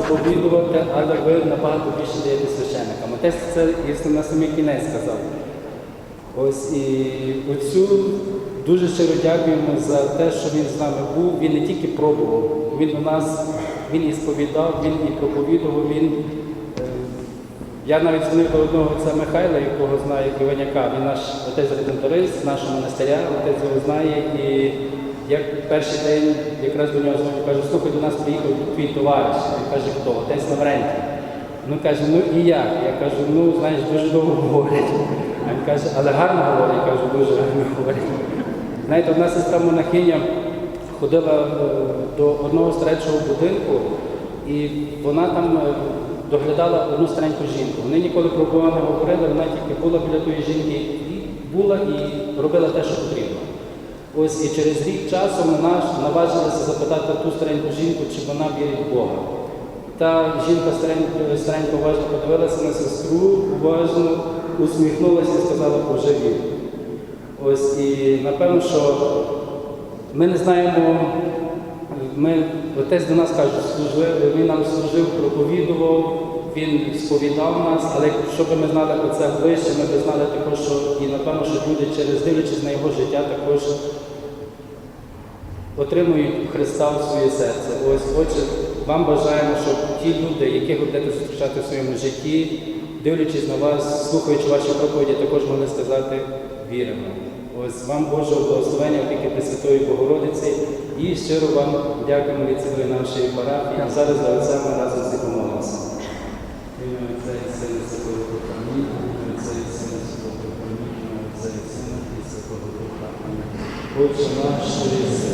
проповідувати, але ви набагато більше даєте священникам. Отець це і на самий кінець сказав. Ось і оцю дуже щиро дякуємо за те, що він з нами був. Він не тільки пробував, він у нас, він і сповідав, він і проповідував, він. е, Я навіть дзвонив до одного отця Михайла, якого знає Іваняка. Він наш отець реденторист нашого монастиря, отець його знає. І я перший день якраз до нього дзвоню, кажу, слухай, до нас приїхав твій товариш. Він каже, хто? Отець Лаврентій. Ну каже, ну і як? Я кажу, ну знаєш, дуже довго говорять. А він каже, але гарно говорить, я кажу, дуже гарно говорить. Знаєте, одна сестра монахиня ходила е, до одного старечого будинку, і вона там е, доглядала одну стареньку жінку. Вони ніколи про Бога не говорили, вона тільки була біля тої жінки і була і робила те, що потрібно. Ось і через рік часу вона ж наважилася запитати ту стареньку жінку, чи вона вірить в Бога. Та жінка старенько, старенько уважно подивилася на сестру, уважно усміхнулася і сказала, вже вірю. Ось і напевно, що ми не знаємо, ми, отець до нас каже, служив, він нам служив, проповідував, він сповідав нас, але щоб ми знали про це ближче, ми б знали також, що і напевно, що люди через дивлячись на його життя, також отримують Христа в своє серце. Ось, отже, вам бажаємо, щоб ті люди, яких ви будете зустрічати в своєму житті, дивлячись на вас, слухаючи ваші проповіді, також могли сказати віримо. Ось вам Божого благословення, опіки Пресвятої Богородиці, і щиро вам дякуємо від цілої нашої парафії. А зараз за ми разом всі помолимося. Отче наш, що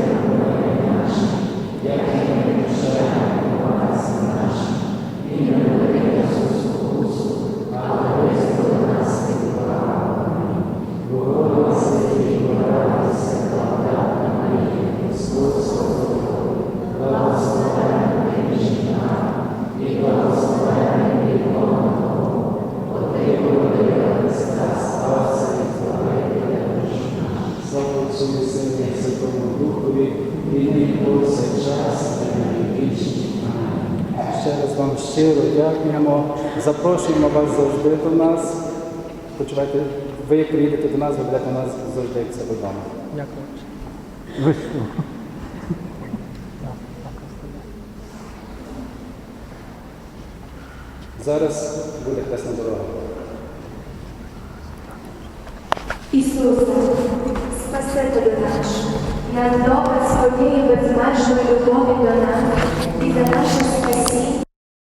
Отцю і Сину і Святому Духові, і нині повсякчас, і вічні. Ще раз вам щиро дякуємо. Запрошуємо вас завжди до нас. Почувайте, ви як приїдете до нас, ви будете у нас завжди як себе вдома. Дякую. Зараз буде хресна дорога. Ісусе, на допит своєї безмежної любові до нас.